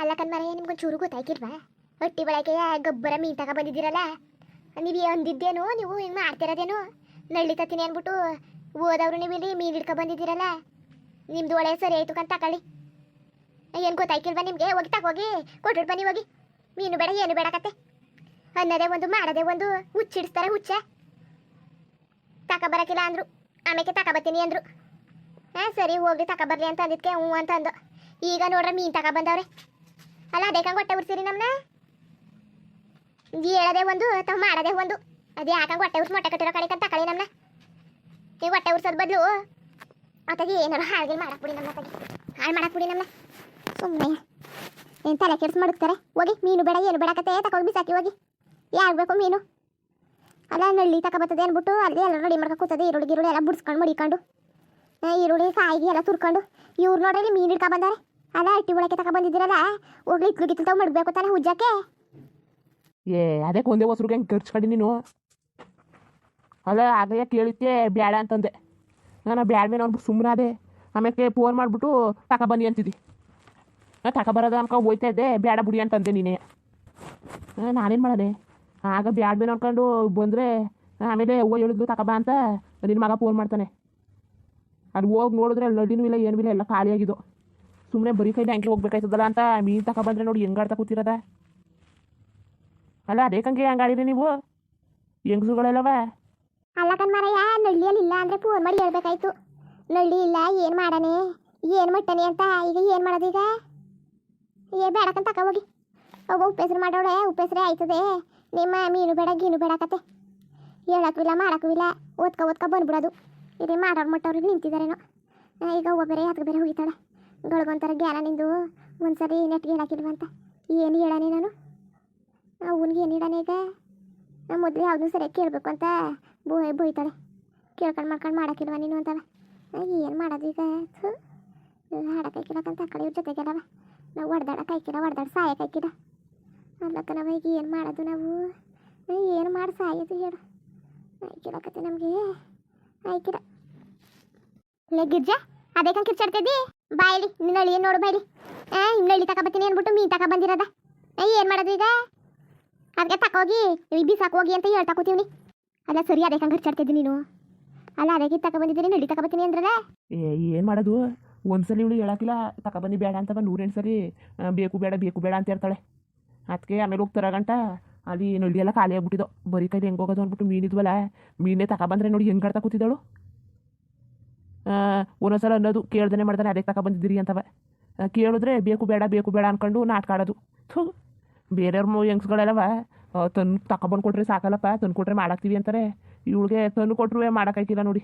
ಅಲ್ಲ ಕಣ್ಮರೆ, ನಿಮ್ಗೊಂದು ಚೂರು ಗೊತ್ತಾಯ್ತಿಲ್ವಾ ಹೊಟ್ಟಿ ಬಳಕೆಯ ಗೊಬ್ಬರ ಮೀನು ತಗ ಬಂದಿದ್ದೀರಲ್ಲ ನೀವು ಅಂದಿದ್ದೇನೋ, ನೀವು ಹಿಂಗೆ ಮಾಡ್ತಿರೋದೇನು? ನಳ್ಳಿ ತತ್ತೀನಿ ಅಂದ್ಬಿಟ್ಟು ಓದವ್ರು ನೀವು ಇಲ್ಲಿ ಮೀನು ಹಿಡ್ಕೊ ಬಂದಿದ್ದೀರಲ್ಲ ನಿಮ್ದು ಒಳ್ಳೆ ಸರಿ ಆಯ್ತು ಕಂತ ತಕೊಳ್ಳಿ ಏನು ಗೊತ್ತಾಯ್ಕಿಲ್ವಾ ನಿಮಗೆ? ಹೋಗಿ ತಗೋಗಿ ಕೊಟ್ಬಿಟ್ಟು ಬನ್ನಿ, ಹೋಗಿ. ಮೀನು ಬೇಡ, ಏನು ಬೇಡ ಕತೆ. ಅನ್ನದೇ ಒಂದು, ಮಾಡದೆ ಒಂದು ಹುಚ್ಚಿಡಿಸ್ತಾರೆ ಹುಚ್ಚ. ಬರಕಿಲ್ಲ ಅಂದ್ರು. ಆಮೇಲೆ ತಗೊಬತ್ತೀನಿ ಅಂದ್ರು. ಹಾಂ, ಸರಿ ಹೋಗಿ ಬರಲಿ ಅಂತ ಅಂದಿದ್ಕೆ ಹ್ಞೂ ಅಂತ ಅಂದು. ಈಗ ನೋಡ್ರೆ ಮೀನು ತಗೊಬಂದವ್ರೆ ಅಲ್ಲ, ಅದೇ ಕಂಗೆ ಹೊಟ್ಟೆ ಉರ್ಸಿರಿ ನಮ್ನ? ಹೇಳದೆ ಒಂದು ತಾವು ಮಾಡದೆ ಒಂದು. ಅದೇ ಯಾಕಂಗೆ ಹೊಟ್ಟೆ ಉರ್ಸಿ ಮೊಟ್ಟೆ ಕಟ್ಟಿರೋ ಕಡೆ ಅಂತ ತಕೊಳ್ಳಿ ನಮ್ನ. ನೀವು ಹೊಟ್ಟೆ ಉರ್ಸೋದ್ ಬದಲು ಅತ್ತಾಗಿ ಏನಾರು ಹಾಳ್ಗೆ ಮಾಡಕ್ ಬಿಡಿ ನಮ್ಮ ತಗಿ ಹಾಳು ಮಾಡಕ್ ಬಿಡಿ ನಮ್ನ. ಸುಮ್ಮನೆ ಏನು ತಲೆ ಕೆಡ್ಸ್ ಮಾಡುತ್ತಾರೆ ಹೋಗಿ, ಮೀನು ಬೇಡ ಏನು ಬೇಡಕತ್ತೆ ತಗೊಂಡು ಬಿಸಾಕಿ ಹೋಗಿ. ಯಾರು ಬೇಕು ಮೀನು? ಅಲ್ಲ, ನಳ್ಳಿ ತಗೊಬರ್ತದೆ ಅಂದ್ಬಿಟ್ಟು ಅಲ್ಲಿ ಎಲ್ಲ ರೆಡಿ ಮಾಡ್ಕೊ ಕೂತದೆ, ಈರುಳ್ಳಿ ಗಿರುಳ್ಳಿ ಎಲ್ಲ ಬುಡ್ಸ್ಕೊಂಡು ಮಡಿಕೊಂಡು. ಈರುಳ್ಳಿ, ಕಾಯಿಗೆ ಎಲ್ಲ ತುರ್ಕೊಂಡು. ಇವ್ರು ನೋಡ್ರಿ ಮೀನು ಹಿಡ್ಕೊ ಬಂದಾರೆ. ಅಲ್ಲ ಅಟ್ಟಿ ಒಳಗೆ ತಕ ಬಂದಿದ್ದೀರಲ್ಲ, ಹೋಗ್ಲಿ ಇತ್ಲು ಗಿತ್ಲು ಮಡ್ಬೇಕು ತಾನೆ ಹುಜ್ಜಕ್ಕೆ. ಏ ಅದಕ್ಕೆ ಒಂದೇ ಹೊಸ್ರಿಗೆ ಹೆಂಗೆ ಖರ್ಚು ಕಡಿ ನೀನು? ಅಲ್ಲ, ಆಗಲೇ ಕೇಳಿದ್ದೆ ಬ್ಯಾಡ ಅಂತಂದೆ. ನಾನು ಬ್ಯಾಡ ಮೇಲೆ ಅವ್ನು ಸುಮ್ಮನೆ ಅದೇ ಆಮೇಲೆ ಫೋನ್ ಮಾಡಿಬಿಟ್ಟು ತಕ ಬನ್ನಿ ಅಂತಿದ್ದಿ. ನಾನು ತಕ ಬರೋದ ಅನ್ಕೊ ಹೋಯ್ತಾ ಇದ್ದೆ ಬೇಡ ಬಿಡಿ ಅಂತಂದೆ ನೀನೇ. ನಾನೇನು ಮಾಡದೆ? ಆಗ ಬ್ಯಾಡ ಮೇಲೆ ಅನ್ಕೊಂಡು ಬಂದರೆ ಆಮೇಲೆ ಅವ್ವ ಹೇಳಿದ್ಲು, ತಕ ಬಾ ಅಂತ. ನಿನ್ನ ಮಗ ಫೋನ್ ಮಾಡ್ತಾನೆ. ಅದು ಹೋಗಿ ನೋಡಿದ್ರೆ ಲಡ್ಡಿನೂ ಇಲ್ಲ, ಏನೂ ಇಲ್ಲ, ಎಲ್ಲ ಖಾಲಿಯಾಗಿದ್ದು. ಸುಮ್ಮನೆ ಬರೀ ಕೈ ಬ್ಯಾಂಕಿಗೆ ಹೋಗ್ಬೇಕಾಯ್ತದಲ್ಲ ಅಂತ ಮೀನು ತಕ ಬಂದರೆ ನೋಡಿ ಹೆಂಗಾಡ್ತಾ ಕೂತಿರದ? ಅಲ್ಲ, ಅದೇ ಕಂಗೆ ಹಂಗಾಡಿರಿ ನೀವು? ಹೆಂಗಸುಗಳೆಲ್ಲವ? ಅಲ್ಲ ಕಣ್ಮಾರಯ್ಯ, ನಳ್ಳಿಯಲ್ಲಿ ಇಲ್ಲ ಅಂದ್ರೆ ಫೋನ್ ಮಾಡಿ ಹೇಳ್ಬೇಕಾಯ್ತು. ನಳ್ಳಿ ಇಲ್ಲ, ಏನು ಮಾಡಾನೆ ಏನು ಮಟ್ಟನೆ ಅಂತ ಈಗ ಏನು ಮಾಡೋದೀಗ ಏ ಬೇಡಕಂತ ತಕ ಹೋಗಿ. ಒಬ್ಬ ಉಪ್ಪೆಸ್ರು ಮಾಡೋಳೆ ಉಪ್ಪೆಸ್ರೇ ಆಯ್ತದೆ. ನಿಮ್ಮ ಮೀನು ಬೇಡ, ಗೀನು ಬೇಡಕತೆ ಹೇಳಕ್ಕೂ ಇಲ್ಲ, ಮಾಡಕ್ಕೂ ಇಲ್ಲ. ಓದ್ಕೊ ಓದ್ಕೊ ಬಂದ್ಬಿಡೋದು. ಇಲ್ಲಿ ಮಾಡೋರು ಮಟ್ಟವ್ರಿಗೆ ನಿಂತಿದ್ದಾರೇನೋ ಈಗ ಒಬ್ಬರೇ ಅದಕ್ಕೆ ಬೇರೆ ಹೋಗಿತಾಳೆ ಗಳಿಗೊಂಥರ ಜ್ಞಾನ ನಿಂದು. ಒಂದ್ಸರಿ ನೆಟ್ಗೆ ಹೇಳಕ್ಕಿಲ್ವಂತ ಏನು ಹೇಳಾನೆ ನಾನು? ಅವನಿಗೆ ಏನು ಹೇಳಾನೆ ಈಗ? ಮೊದಲು ಯಾವುದೂ ಸರಿಯಾಗಿ ಕೇಳಬೇಕು ಅಂತ ಬೋಯ್ ಬೋಯ್ತಾಳೆ ಕೇಳ್ಕೊಂಡು ಮಾಡ್ಕೊಂಡು ಮಾಡೋಕ್ಕಿಲ್ವ ನೀನು ಅಂತವ ಏನು ಮಾಡೋದು ಈಗ? ಹಾಡಕ್ಕೆ ಹಾಕಿರಕ್ಕಂತ ಆ ಕಡೆ ಇವ್ರ ಜೊತೆಗೆಲ್ಲವ ನಾವು ಹೊಡೆದಾಡಕ್ಕೆ ಹಾಕಿರ ಹೊಡೆದಾಡ ಸಾಯಕ್ಕೆ ಹಾಕಿರ. ಅಲ್ಲಕ್ಕ ನಾವು ಈಗ ಏನು ಮಾಡೋದು ನಾವು? ಏನು ಮಾಡಿ ಸಾಯೋದು ಹೇಳು. ಆಯ್ಕಿರಕತ್ತೆ ನಮಗೆ. ಆಯ್ಕಿರ ಲೇ, ಗಿರ್ಜಾ, ಅದೇ ಕಂಗೆ ಬಾಯಲಿ ನಿನ್ನ ಹಳ್ಳಿ ನೋಡು ಬಾಯಿಲಿ? ಆ ನಿನ್ನ ಹಳ್ಳಿ ತಗೊಬತ್ತೀನಿ ಅಂದ್ಬಿಟ್ಟು ಮೀನು ತಕ ಬಂದಿರೋದ? ಏನು ಮಾಡೋದು ಈಗ? ಅದಕ್ಕೆ ತಕೋಗಿ ಬಿಸಾಕ್ ಹೋಗಿ ಅಂತ ಹೇಳ್ತಾ ಕೂತೀವಿ ಅಲ್ಲ, ಸರಿ, ಅದೇ ಹಂಗೆ ಹರ್ಚಾಡ್ತಿದ್ದಿ ನೀನು. ಅಲ್ಲ ಅದಕ್ಕೆ ತಗೊಬಂದಿದ್ದೀನಿ ನಡಿ ತಗೊಬತ್ತೀನಿ ಅಂದ್ರಲ್ಲ? ಏನು ಮಾಡೋದು? ಒಂದ್ಸಲಿ ಇವಳು ಹೇಳಕ್ಕಿಲ್ಲ ತಗೊಬನ್ನಿ ಬೇಡ ಅಂತವ ನೂರೆಂಟು ಸರಿ ಬೇಕು ಬೇಡ ಬೇಕು ಬೇಡ ಅಂತ ಹೇಳ್ತಾಳೆ. ಅದಕ್ಕೆ ಆಮೇಲೆ ಹೋಗ್ತಾರ ಗಂಟ, ಅಲ್ಲಿ ನಳ್ಳಿ ಎಲ್ಲ ಖಾಲಿ ಆಗ್ಬಿಟ್ಟಿದ್ದೋ ಬರೀ ಕೈಲಿ ಹೆಂಗೆ ಹೋಗೋದು ಅಂದ್ಬಿಟ್ಟು ಮೀನಿದ್ವಲ್ಲ ಮೀನೇ ಬಂದ್ರೆ ನೋಡಿ ಹೆಂಗೆ ಕಡ್ತಾ ಕೂತಿದ್ದಳು. ಒಂದೊಂದ್ಸಲ ಅನ್ನೋದು ಕೇಳ್ದೇ ಮಾಡ್ದಾನೆ ಅದಕ್ಕೆ ತಗೊಬಂದಿದ್ದೀರಿ ಅಂತವ. ಆ, ಕೇಳಿದ್ರೆ ಬೇಕು ಬೇಡ ಬೇಕು ಬೇಡ ಅನ್ಕೊಂಡು ನಾಟಕ ಆಡೋದು. ಥೂ ಬೇರೆಯವ್ರ ಯಂಗ್ಸ್ಗಳೆಲ್ಲವ ತಂದು ತಗೊಬಂದು ಕೊಟ್ರೆ ಸಾಕಲ್ಲಪ್ಪ ತಂದು ಕೊಟ್ರೆ ಮಾಡಾಕ್ತೀವಿ ಅಂತಾರೆ. ಇವಳಿಗೆ ತಂದು ಕೊಟ್ಟರು ಮಾಡೋಕ್ಕಾಗಿಲ್ಲ ನೋಡಿ.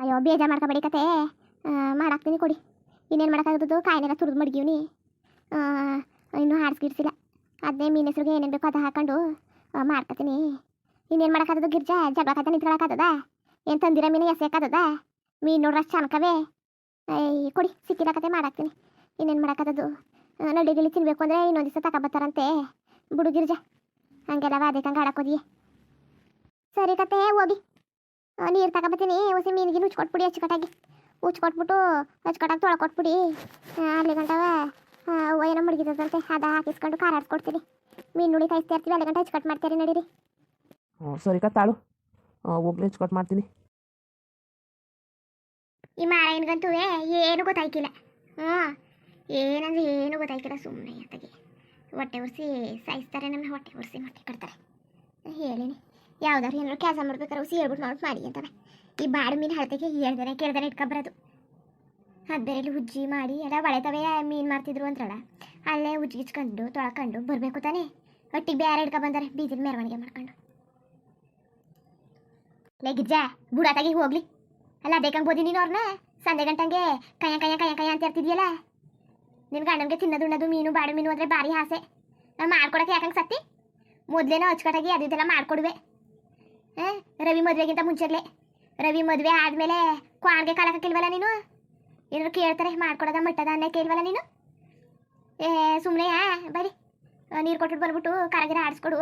ಅಯ್ಯೋ ಬೇಜಾರು ಮಾಡ್ಕೊಬೇಡಿ ಕತೆ. ಮಾಡಾಕ್ತೀನಿ ಕೊಡಿ. ಇನ್ನೇನು ಮಾಡೋಕ್ಕಾಗೋದು ಕಾಯಿನೆಲ್ಲ ತುರಿದು ಮಡಗಿವ್ನಿ. ಇನ್ನೂ ಹಾರಿಸ್ಗಿಡ್ಸಿಲ್ಲ ಅದನ್ನೇ ಮೀನು ಹೆಸ್ರಿಗೆ ಏನೇನು ಬೇಕೋ ಅದು ಹಾಕೊಂಡು ಮಾಡ್ಕೊತೀನಿ. ಇನ್ನೇನು ಮಾಡೋಕ್ಕಾಗೋದು ಗಿರ್ಜಾ? ಜಗಳ ಕತೆ ಏನು ತಂದಿರ ಮೀನು ಎಸೆಯಕ್ಕಾಗದ ಮೀನು ನೋಡ್ರ ಅಯ್ಯ ಐ ಕೊಡಿ ಸಿಕ್ಕಿದ ಕತೆ ಮಾಡಾಕ್ತೀನಿ ಇನ್ನೇನು ಮಾಡೋಕ್ಕಾಗದು ನಡಿ ಗಿಳಿ ತಿನ್ಬೇಕು ಅಂದರೆ ಇನ್ನೊಂದು ದಿವಸ ತಗೊಬತ್ತಾರಂತೆ ಬಿಡು ಹಂಗೆಲ್ಲ ಹಂಗೆಲ್ಲವ ಅದೇ ಕಂಗ ಆಡಕ್ಕೋದಿ ಸರಿ ಕತೆ ಹೋಗಿ ನೀರು ತಗೊಬತ್ತೀನಿ ಹೊಸಿ ಮೀನಿಗೆ ಉಚ್ಕೊಟ್ಬಿಡಿ ಅಚ್ಚುಕಟ್ಟಾಗಿ ಉಚ್ಕೊಟ್ಬಿಟ್ಟು ಅಚ್ಚುಕಟ್ಟಾಗಿ ತೊಳ್ಕೊಟ್ಬಿಡಿ ಅಲ್ಲಿ ಗಂಟವ ಏನೋ ಮಡಗಿದಂತೆ ಅದ ಹಾಕಿಸ್ಕೊಂಡು ಖಾರ ಆಡ್ಸ್ಕೊಡ್ತೀನಿ ಮೀನು ನುಡಿ ಕಾಯಿಸ್ತಾ ಇರ್ತೀವಿ ಅಲ್ಲಿ ಗಂಟ ಅಚ್ಚುಕಟ್ಟು ಮಾಡ್ತೀರಿ ನಡೀರಿ ಸರಿ ತಾಳು ಹೋಗ್ಲಿ ಕಟ್ ಮಾಡ್ತೀನಿ. ಈ ಮಾರಾಯನ್ಗಂತೂ ಏನು ಗೊತ್ತಾಯ್ಕಿಲ್ಲ. ಹ್ಞೂ, ಏನಂದ್ರೆ ಏನು ಗೊತ್ತಾಯ್ಕಿಲ್ಲ ಸುಮ್ಮನೆ ಅತ್ತಗೆ. ಹೊಟ್ಟೆ ಉರ್ಸಿ ಸಾಯಿಸ್ತಾರೆ, ನನ್ನ ಹೊಟ್ಟೆ ಉರ್ಸಿ ಮೊಟ್ಟೆ ಕಟ್ತಾರೆ. ಹೇಳಿನಿ ಯಾವ್ದಾರು ಏನಾದ್ರು ಕೆಲಸ ಮಾಡ್ಬೇಕಾದ್ರೆ ಉಸಿ ಹೇಳ್ಬಿಟ್ಟು ನೋಟ್ ಮಾಡಿ ಅಂತಾರೆ ಈ ಬಾಡು ಮೀನು ಹಳತೆಗೆ ಹೇಳ್ದಾನೆ, ಕೇಳ್ದಾನೆ ಇಟ್ಕೊಬರೋದು. ಅದು ಬೇರೆ ಇಲ್ಲಿ ಉಜ್ಜಿ ಮಾಡಿ ಎಲ್ಲ ಒಳೆತವೇ ಮೀನು ಮಾಡ್ತಿದ್ರು ಅಂತಾಳ ಅಲ್ಲೇ ಉಜ್ಜಿ ಉಜ್ಜಿಗಿಚ್ಕೊಂಡು ತೊಳ್ಕೊಂಡು ಬರಬೇಕು ತಾನೇ. ಒಟ್ಟಿಗೆ ಬೇರೆ ಹಿಡ್ಕೊ ಬಂದಾರೆ ಬೀದಿನ ಮೆರವಣಿಗೆ ಮಾಡ್ಕೊಂಡು. ಲೇ ಗಿಜ್ಜಾ ಬುಡಾತಾಗಿ ಹೋಗ್ಲಿ. ಅಲ್ಲ ಬೇಕಂಗೆ ಬೋದಿ ನೀನು ಅವ್ರನ್ನ ಸಂಜೆ ಗಂಟಂಗೆ ಕಯ ಕಯ ಕಯ ಕಯ ಅಂತ ಇರ್ತಿದ್ಯಲ್ಲ? ನಿನ್ನ ಗಂಡನಿಗೆ ತಿನ್ನೋದು, ಉಣ್ಣೋದು, ಮೀನು, ಬಾಡು, ಮೀನು ಅಂದರೆ ಭಾರಿ ಆಸೆ. ಮಾಡ್ಕೊಡಕ್ಕೆ ಯಾಕಂಗೆ ಸತ್ತಿ? ಮೊದಲೇನೋ ಅಚ್ಚುಕಟ್ಟಾಗಿ ಅದಿದ್ದೆಲ್ಲ ಇದೆಲ್ಲ ಮಾಡ್ಕೊಡುವೆ. ಹಾಂ? ರವಿ ಮದುವೆಗಿಂತ ಮುಂಚೆಲೇ ರವಿ ಮದುವೆ ಆದಮೇಲೆ ಕ್ವಾನ್ಗೆ ಕಾಲಕ್ಕಿಲ್ವಲ್ಲ ನೀನು? ಏನಾದ್ರು ಕೇಳ್ತಾರೆ, ಮಾಡ್ಕೊಡೋದ, ಮಟ್ಟದ ಅನ್ನ ಕೇಳ್ವಲ್ಲ ನೀನು? ಏ ಸುಮ್ಮನೆ ಬರೀ. ನೀರು ಕೊಟ್ಬಿಟ್ಟು ಬಂದ್ಬಿಟ್ಟು ಕರಗಿರ ಆಡಿಸ್ಕೊಡು.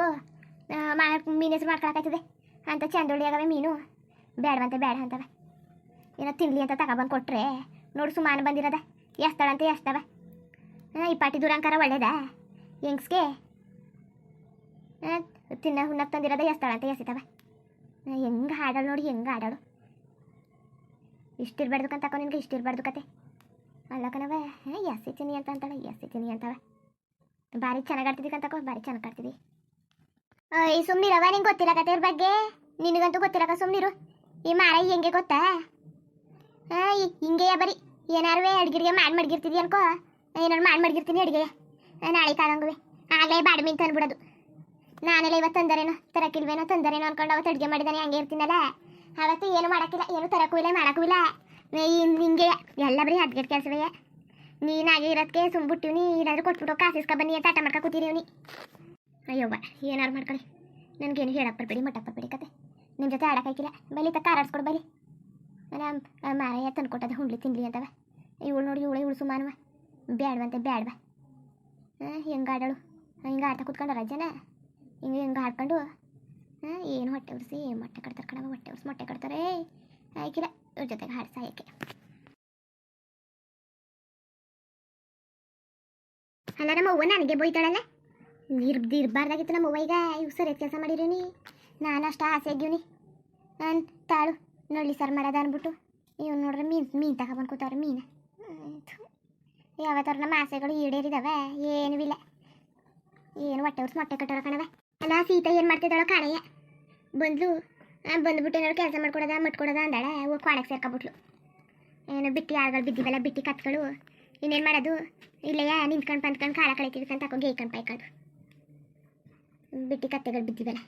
ಮಾ, ಮೀನು ಹೆಸ್ರು ಮಾಡ್ಕೊಳಕ್ಕಾಯ್ತದೆ ಅಂತ ಚಂದೊಳ್ಳಿ ಆಗವೆ ಮೀನು. ಬೇಡವಂತೆ ಬೇಡ ಅಂತವೆ. ಏನೋ ತಿನ್ಲಿ ಅಂತ ತಗೊಬಂದು ಕೊಟ್ರೆ ನೋಡು ಸುಮಾನು ಬಂದಿರೋದ. ಎಸ್ತಳಂತೆ ಎಸ್ತವ. ಈ ಪಾಟಿ ದುರಂಕಾರ ಒಳ್ಳೇದಾ? ಹೆಂಗ್ಸ್ಗೆ? ತಿನ್ನ ಹುಣ್ಣಕ್ಕೆ ತಂದಿರೋದ ಎಸ್ತಾಳ ಅಂತ ಎಸಿತವ ಹೆಂಗೆ ಹಾಡಾಳು ನೋಡಿ, ಹೆಂಗೆ ಹಾಡಾಳು. ಇಷ್ಟಿರ್ಬಾರ್ದು ಕಂತ ನಿನ್ಗೆ, ಇಷ್ಟಿರ್ಬಾರ್ದು ಕತೆ. ಅಲ್ಲ ಕಣವ ಎಸಿತೀನಿ ಅಂತ ಅಂತಾಳೆ, ಎಸಿತೀನಿ ಅಂತವೆ. ಭಾರಿ ಚೆನ್ನಾಗಿ ಆಡ್ತಿದ್ದಿ ಕಂತಕೋ ಭಾರಿ ಚೆನ್ನಾಗಿ ಆಡ್ತಿದ್ದಿ. ಈ ಸುಮ್ನಿರವ ನಿಂಗೆ ಗೊತ್ತಿಲ್ಲ ಕತೆ ಬಗ್ಗೆ. ನಿನಗಂತೂ ಗೊತ್ತಿರಕ ಸುಮ್ನಿರು. ಈ ಮಾರ ಹೆಂಗೆ ಗೊತ್ತಾ? ಹಿಂಗೆಯ ಬರೀ. ಏನಾರುವೆ ಅಡ್ಗಿರಿಗೆ ಮಾಡಿ ಮಡ್ಗಿರ್ತಿದ್ದಿ ಅನ್ಕೋ. ಏನಾರು ಮಾಡಿ ಮಡ್ಗಿರ್ತೀನಿ ಅಡುಗೆ. ನಾಳೆ ಕಾಲಂಗುವೆ. ಆಗಲೇ ಬ್ಯಾಡ್ಮಿಂಟ್ ಅನ್ಬಿಡೋದು. ನಾನೆಲ್ಲ ಇವತ್ತು ತಂದರೇನೋ? ತರಕಿಲ್ವೇನೋ ತಂದರೇನೋ ಅನ್ಕೊಂಡು ಅವತ್ತು ಅಡುಗೆ ಮಾಡಿದಾನೆ, ಹಂಗೆ ಇರ್ತೀನಲ್ಲ. ಅವತ್ತು ಏನು ಮಾಡೋಕ್ಕಿಲ್ಲ, ಏನು ತರಕ್ಕೂ ಇಲ್ಲ, ಮಾಡೋಕ್ಕೂ ಇಲ್ಲ. ಹಿಂಗೆ ಎಲ್ಲ ಬರೀ ಹದ್ಗೆಟ್ ಕೆಲಸವೇ. ನೀನಾಗೆ ಇರೋದಕ್ಕೆ ಸುಮ್ಬಿಟ್ಟಿವ್ನಿ ಏನಾದರೂ ಕೊಟ್ಬಿಟ್ಟು ಕಾಸಿಸ್ಕ ಬನ್ನಿ ಅಂತ ಆಟ ಮಾಡ್ಕೊ ಕೂತಿರೀವ್ನಿ ಅಯ್ಯವ್ವ ಏನಾರು ಮಾಡ್ಕೊಳ್ಳಿ. ನನಗೇನು ಹೇಳಕ್ಕೆ ಬರಬೇಡಿ ಮಟ್ಟಕ್ಕೆ ಬರಬೇಡಿ ಕತೆ. ನಿಮ್ಮ ಜೊತೆ ಆಡೋಕ್ಕಾಗಿಲ್ಲ ಬಲಿ ತಕ್ಕ ಆರಾಡ್ಸ್ಕೊಡು ಬರಿ ನಾನು ಮಾರಯ್ಯ ತಂದ್ಕೊಟ್ಟದ ಹುಂಡ್ಲಿ ತಿನ್ಲಿ ಅಂತವ. ಇವಳು ನೋಡಿ ಇವಳು ಇವಳು ಸುಮಾನವ ಬ್ಯಾಡ್ವಂತೆ ಬ್ಯಾಡ್ವ. ಹಾಂ ಹೆಂಗೆ ಆಡಳು? ಹಿಂಗೆ ಆಡ್ತಾ ಕೂತ್ಕೊಂಡು ರಜನ ಹಿಂಗೆ ಹಿಂಗೆ ಆಡ್ಕೊಂಡು? ಹಾಂ ಏನು ಹೊಟ್ಟೆ ಉರಿಸಿ, ಮೊಟ್ಟೆ ಕಡ್ತಾರೆ ಕಣವ ಹೊಟ್ಟೆ ಉರ್ಸಿ ಮೊಟ್ಟೆ ಕಟ್ತಾರೆ. ಆಯ್ಕಿಲ್ಲ ಇವ್ರ ಜೊತೆಗೆ ಹಾಡ್ಸ ಆಯ್ಕೆ ಅಲ್ಲ, ನಮ್ಮ ಅವ್ವ, ನನಗೆ ಬೈತಾಳಲ್ಲ? ನೀರು ಇರಬಾರ್ದಾಗಿತ್ತು ನಮ್ಮ ಅವ್ವ ಈಗ ಇವ್ ಸರಿ ಕೆಲಸ ಮಾಡಿರೀನಿ ನಾನು ಅಷ್ಟು ಆಸೆ ಆಗ್ಯವನಿ ನಾನು ತಾಳು ನಳ್ಳಿ ಸರ್ ಮರದ ಅಂದ್ಬಿಟ್ಟು ಇವ್ ನೋಡ್ರಿ ಮೀನು ಮೀನು ತಗೊಬಂದು ಕೂತವ್ರಿ, ಮೀನು. ಯಾವತ್ತಾರು ನಮ್ಮ ಆಸೆಗಳು ಈಡೇರಿದಾವೆ, ಏನೂ ಇಲ್ಲ. ಏನು ಹೊಟ್ಟೆ ಉರ್ಸ್, ಮೊಟ್ಟೆ ಕಟ್ಟೋರ ಕಣವ ಅಲ್ಲ, ಸೀತಾ ಏನು ಮಾಡ್ತಿದ್ದಾಳೋ ಕಾಣಯ್ಯ. ಬಂದ್ಲು ಬಂದ್ಬಿಟ್ಟು ಏನಾದ್ರು ಕೆಲಸ ಮಾಡ್ಕೊಡೋದ, ಮಟ್ಕೊಡೋದ ಅಂದಾಳೆ ಓ ಕೊಣಕ್ಕೆ ಸೇರ್ಕೊಬಿಟ್ಲು ಏನು ಬಿಟ್ಟಿ ಆಳ್ಗಳು ಬಿದ್ದಿವಲ್ಲ, ಬಿಟ್ಟಿ ಕತ್ಗಳು. ಇನ್ನೇನು ಮಾಡೋದು? ಇಲ್ಲಯ್ಯ ನಿಂತ್ಕೊಂಡು ಪಂತ್ಕೊಂಡು ಕಾಲ ಕಳಿತೀವಿ ಅಂತ ತಕೊಂಡು ಗೇಯ್ಕೊಂಡು ಪೈಕೊಂಡು ಬಿಟ್ಟಿ ಕತ್ತೆಗಳು ಬಿದ್ದಿವಲ್ಲ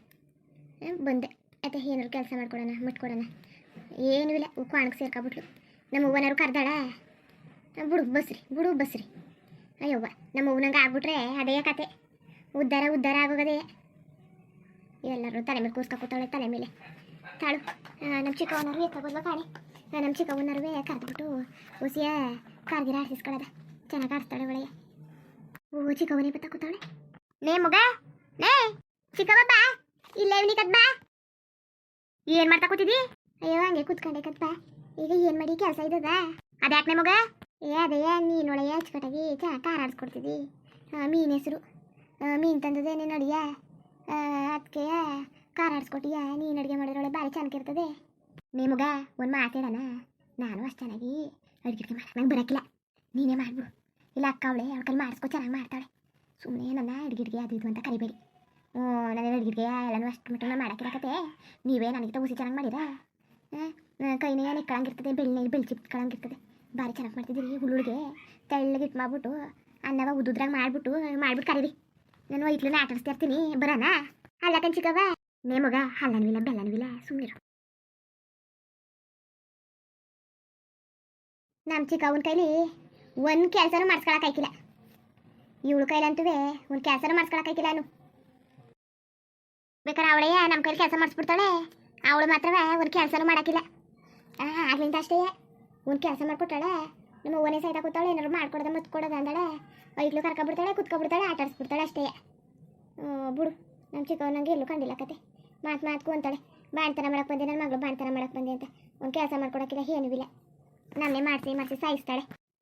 ಬಂದೆ. ಅತ್ತೆ ಏನಾದ್ರು ಕೆಲಸ ಮಾಡ್ಕೊಡೋಣ, ಮಟ್ಕೊಡೋಣ. ಏನೂ ಇಲ್ಲ, ಕ್ವಾಣಕ್ಕೆ ಸೇರ್ಕೊಬಿಟ್ಲು ನಮ್ಮ ಅವ್ವನಾರು ಕರ್ದಾಳ, ಬುಡು, ಬಸ್ರಿ ಬುಡು, ಬಸ್ರಿ. ಅಯ್ಯವ್ವ ನಮ್ಮ ಅವ್ವನಂಗೆ ಆಗ್ಬಿಟ್ರೆ ಅದೇ ಕತೆ. ಉದ್ಧಾರ ಉದ್ದಾರ ಆಗೋಗದೇ. ಎಲ್ಲರೂ ತಲೆ ಮೇಲೆ ಕೂಸ್ಕೊ ಕೂತಾಳೆ ತಲೆ ಮೇಲೆ. ತಾಳು ನಮ್ಮ ಚಿಕ್ಕವನರು ಎತ್ತಗೋದ್ವ ಕಾಣಿ. ನಮ್ಮ ಚಿಕ್ಕವನರುವೆ ಕರೆದ್ಬಿಟ್ಟು ಹುಸಿಯ ಕರ್ದಿರ ಆಡಿಸ್ಕೊಳ್ಳೋದ ಚೆನ್ನಾಗಿ ಆಡಿಸ್ತಾಳೆ ಒಳಗೆ. ಓ ಚಿಕ್ಕವನೇ ಬತ್ತ ಕೂತಾಳೆ. ನೇ ಮಗ ನೇ ಚಿಕ್ಕವ ಬಾ. ಇಲ್ಲೇ ಇವನಿ ಕದ್ ಏನ್ ಮಾಡ್ತಾ ಕೂತಿದಿ ಅಯ್ಯೋ, ಹಂಗೆ ಕೂತ್ಕೊಂಡೆ ಕದ್ ಈಗ ಏನ್ ಮಾಡಿ ಕೆಲಸ ಇದ್ದದ? ಅದ್ಯಾಕೆ ಮಗ ಏ, ಅದೇ ನೀನೊಳಗೆ ಅಚ್ಚುಕಟ್ಟಾಗಿ ಚಾ, ಖಾರ ಆಡಿಸ್ಕೊಡ್ತಿದ್ದಿ. ಮೀನ್ ಹೆಸರು. ಮೀನು ತಂದದೇನೆ ನಡಿಯ? ಅದಕ್ಕೆ ಖಾರ ಆಡಿಸ್ಕೊಟ್ಟಿಯ? ನೀನ್ ಅಡುಗೆ ಮಾಡಿದ್ರೊಳಗೆ ಭಾರಿ ಚೆನ್ನಾಗಿರ್ತದೆ ನಿಮಗ ಒಂದು ಮಾತಾಡೋಣ ನಾನು ಅಷ್ಟು ಚೆನ್ನಾಗಿ ಅಡುಗೆ ಮಾಡಕ್ಕೆ ನಂಗೆ ಬರೋಕ್ಕಿಲ್ಲ ನೀನೇ ಮಾಡ್ಬಿಡು. ಇಲ್ಲ, ಅಕ್ಕ ಅವಳೆ, ಅವಳ ಕಲ್ಲಿ ಮಾಡಿಸ್ಕೊ, ಚೆನ್ನಾಗಿ ಮಾಡ್ತಾಳೆ. ಸುಮ್ಮನೆ ನನ್ನ ಅಡುಗೆಗೆ ಅದು ಇದು ಅಂತ ಕರಿಬೇಡಿ. ನನ್ನ ಅಡುಗೆಗೆ ಎಲ್ಲನೂ ಅಷ್ಟು ಮಟ್ಟ ಮಾಡೋಕ್ಕಿರಕತ್ತೆ ನೀವೇ ನನಗಿಂತ ಹುಸಿ ಚೆನ್ನಾಗಿ ಮಾಡಿರಾ? ಕೈನೇ ನಿಕ್ಕಳಂಗಿರ್ತದೆ ಬೆಳ್ಳಿ ಬೆಳ್ಚಿ ಬಿಟ್ಕೊಳಂಗಿರ್ತದೆ ಭಾರಿ ಚೆನ್ನಾಗಿ ಮಾಡ್ತಿದ್ದೀರಿ ಹುಳುಳಿಗೆ ತೆಳ್ಳಗೆ ಇಟ್ಟು ಮಾಡ್ಬಿಟ್ಟು, ಅನ್ನವ ಉದ್ದುದ್ರಾಗ ಮಾಡ್ಬಿಟ್ಟು ಮಾಡ್ಬಿಟ್ಟು ಕರೀರಿ. ನಾನು ವೈಟ್ಲನ್ನ ಆಟಾಡಿಸ್ತಾ ಇರ್ತೀನಿ ಬರೋಣ ಅಲ್ಲ ಕಂಚಿಕವ? ನೇ ಮಗ ಹಲ್ಲನವಿಲ್ಲ ಬೆಲ್ಲನವಿಲ್ಲ ಸುಮ್ಮನಿರು ನಮ್ಮ ಚಿಕ್ಕವನ ಕೈಲಿ ಒಂದು ಕೆಲಸನೂ ಮಾಡಿಸ್ಕೊಳಕ್ಕಾಯ್ಕಿಲ್ಲ ಇವಳು ಕೈಲಂತೂ ಒಂದು ಕೆಲಸನೂ ಮಾಡಿಸ್ಕೊಳಕ್ಕಾಯ್ಕಿಲ್ಲ ನಾನು ಬೇಕಾದ್ರೆ ಅವಳೇ ನಮ್ಮ ಕೈಲಿ ಕೆಲಸ ಮಾಡಿಸ್ಬಿಡ್ತಾಳೆ. ಅವಳು ಮಾತ್ರವೇ ಒಂದು ಕೆಲಸನೂ ಮಾಡೋಕ್ಕಿಲ್ಲ. ಆಗ್ಲಿಂದ ಅಷ್ಟೇ. ಒಂದು ಕೆಲಸ ಮಾಡ್ಕೊಟ್ಟಾಳೆ. ನಮ್ಮ ಓನೇ ಸೈಡ್ ಕೂತಾಳೆ, ಏನಾದ್ರು ಮಾಡ್ಕೊಡೋದ ಮತ್ತು ಕೊಡೋದ ಅಂದಾಳೆ. ಐಗ್ಲೂ ಕರ್ಕೊಬಿಡ್ತಾಳೆ, ಕುತ್ಕೊಬಿಡ್ತಾಳೆ, ಆಟಾಡಿಸ್ಬಿಡ್ತಾಳೆ ಅಷ್ಟೇ. ಬಿಡು ನಮ್ಮ ಚಿಕ್ಕವನಂಗೆ ಎಲ್ಲೂ ಕಂಡಿಲ್ಲ ಕತೆ. ಮಾತು ಮಾತು ಅಂತಾಳೆ. ಬಾಣ್ತನ ಮಾಡಕ್ಕೆ ಬಂದೆ ನನ್ನ ಮಗಳು ಬಾಣ್ತನ ಮಾಡಕ್ಕೆ ಬಂದೆ ಅಂತ. ಒಂದು ಕೆಲಸ ಮಾಡ್ಕೊಡೋಕ್ಕಿಲ್ಲ, ಏನೂ ಇಲ್ಲ. ನಮ್ಮೇ ಮಾಡಿಸಿ ಮಾಡಿಸಿ ಸಾಯಿಸ್ತಾಳೆ.